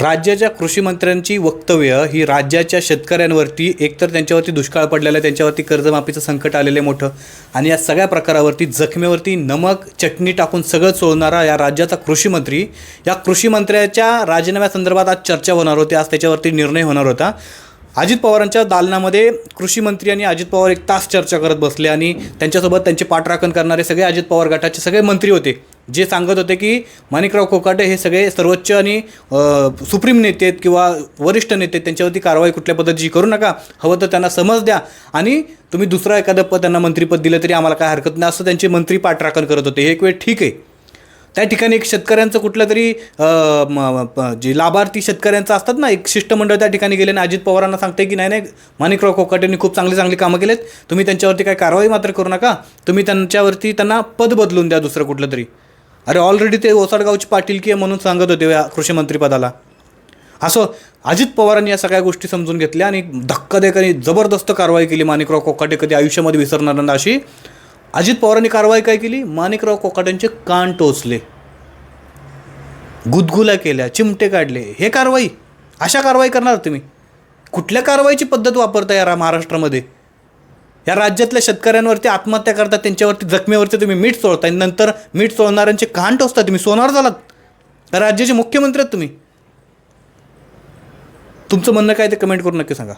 राज्याच्या कृषीमंत्र्यांची वक्तव्य ही राज्याच्या शेतकऱ्यांवरती एकतर त्यांच्यावरती दुष्काळ पडलेला आहे त्यांच्यावरती कर्जमाफीचं संकट आलेलं आहे मोठं. आणि या सगळ्या प्रकारावरती जखमेवरती नमक चटणी टाकून सगळं चोळणारा या राज्याचा कृषीमंत्री या कृषीमंत्र्याच्या राजीनाम्यासंदर्भात आज चर्चा होणार होती आज त्याच्यावरती निर्णय होणार होता. अजित पवारांच्या दालनामध्ये कृषी मंत्री आणि अजित पवार एक तास चर्चा करत बसले आणि त्यांच्यासोबत त्यांचे पाठराखण करणारे सगळे अजित पवार गटाचे सगळे मंत्री होते जे सांगत होते की माणिकराव कोकाटे हे सगळे सर्वोच्च आणि सुप्रीम नेते आहेत किंवा वरिष्ठ नेते आहेत, त्यांच्यावरती कारवाई कुठल्या पद्धतीची करू नका हवं तर त्यांना समज द्या आणि तुम्ही दुसरा एखादं पद त्यांना मंत्रीपद दिलं तरी आम्हाला काय हरकत नाही असं त्यांचे मंत्री पाठराखण करत होते. हे एक वेळ ठीक आहे. त्या ठिकाणी एक शेतकऱ्यांचं कुठलं तरी जे लाभार्थी शेतकऱ्यांचं असतात ना एक शिष्टमंडळ त्या ठिकाणी गेले आणि अजित पवारांना सांगते की नाही नाही माणिकराव कोकाटेंनी खूप चांगली चांगली कामं केलेत. तुम्ही त्यांच्यावरती काय कारवाई मात्र करू नका. तुम्ही त्यांच्यावरती त्यांना पद बदलून द्या दुसरं कुठलं तरी. अरे ऑलरेडी ते ओसाडगावची पाटीलकी आहे म्हणून सांगत होते या कृषीमंत्रीपदाला असं अजित पवारांनी या सगळ्या गोष्टी समजून घेतल्या आणि धक्का आणि जबरदस्त कारवाई केली माणिकराव कोकाटे कधी आयुष्यामध्ये विसरणार नाही अशी. अजित पवारांनी कारवाई काय केली? माणिकराव कोकाट्यांचे कान टोचले. गुदगुल्या केल्या चिमटे काढले. हे कारवाई? अशा कारवाई करणार तुम्ही? कुठल्या कारवाईची पद्धत वापरता या महाराष्ट्रामध्ये? या राज्यातल्या शेतकऱ्यांवरती आत्महत्या करता त्यांच्यावरती जखमेवरती तुम्ही मीठ चोळताय. नंतर मीठ चोळणाऱ्यांचे कान टोचता तुम्ही सोनार झालात. राज्याचे मुख्यमंत्री आहेत तुम्ही. तुमचं म्हणणं काय ते कमेंट करून नक्की सांगा.